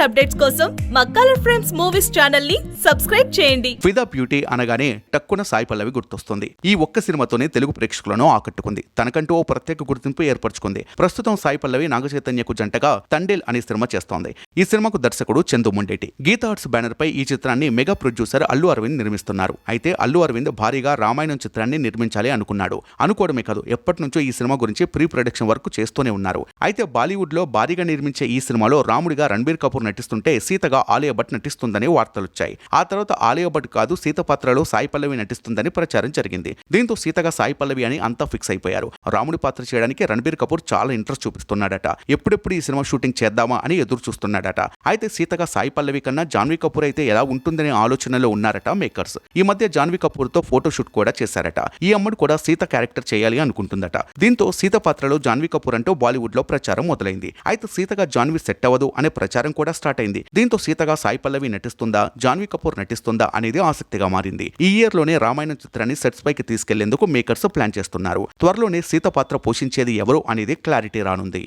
Latest updates కోసం మా colour frames movies ఛానల్ని సబ్స్క్రైబ్ చేయండి. ఫిదా బ్యూటీ అనగానే టక్కున సాయి పల్లవి గుర్తొస్తుంది. ఈ ఒక్క సినిమాతోనే తెలుగు ప్రేక్షకులను ఆకట్టుకుంది. తనకంటూ ఓ ప్రత్యేక గుర్తింపు ఏర్పరచుకుంది. ప్రస్తుతం సాయి పల్లవి నాగచైతన్యకు జంటగా తండేల్ అనే సినిమా చేస్తోంది. ఈ సినిమాకు దర్శకుడు చందు ముండేటి. గీతా ఆర్ట్స్ బ్యానర్ పై ఈ చిత్రాన్ని మెగా ప్రొడ్యూసర్ అల్లు అరవింద్ నిర్మిస్తున్నారు. అయితే అల్లు అరవింద్ భారీగా రామాయణం చిత్రాన్ని నిర్మించాలి అనుకున్నాడు. అనుకోవడమే కాదు ఎప్పటి నుంచో ఈ సినిమా గురించి ప్రీ ప్రొడక్షన్ వర్క్ చేస్తూనే ఉన్నారు. అయితే బాలీవుడ్లో భారీగా నిర్మించే ఈ సినిమాలో రాముడిగా రణబీర్ కపూర్ నటిస్తుంటే సీతగా ఆలియా భట్ నటిస్తుందని వార్తలొచ్చాయి ఆ తర్వాత ఆలియా భట్ కాదు సీత పాత్రలో సాయి పల్లవి నటిస్తుందని ప్రచారం జరిగింది. దీంతో సీతగా సాయి పల్లవి అని అంతా ఫిక్స్ అయిపోయారు. రాముడి పాత్ర చేయడానికి రణబీర్ కపూర్ చాలా ఇంట్రెస్ట్ చూపిస్తున్నాడట. ఎప్పుడెప్పుడు ఈ సినిమా షూటింగ్ చేద్దామా అని ఎదురు చూస్తున్నాడట. అయితే సీతగా సాయి పల్లవి కన్నా జాన్వీ కపూర్ అయితే ఎలా ఉంటుందనే ఆలోచనలో ఉన్నారట మేకర్స్. ఈ మధ్య జాన్వీ కపూర్తో ఫోటో షూట్ కూడా చేశారట. ఈ అమ్మడు కూడా సీత క్యారెక్టర్ చేయాలి అనుకుంటుందట. దీంతో సీత పాత్రలో జాన్వీ కపూర్ అంటూ బాలీవుడ్లో ప్రచారం మొదలైంది. అయితే సీతగా జాన్వీ సెట్ అవ్వదు అనే ప్రచారం కూడా స్టార్ట్ అయింది దీంతో సీతగా సాయి పల్లవి నటిస్తుందా జాన్వీ కపూర్ నటిస్తుందా అనేది ఆసక్తిగా మారింది. ఈ ఇయర్లోనే రామాయణం చిత్రాన్ని సెట్స్ పైకి తీసుకెళ్ళేందుకు మేకర్స్ ప్లాన్ చేస్తున్నారు. త్వరలోనే సీత పాత్ర పోషించేది ఎవరు అనేది క్లారిటీ రానుంది.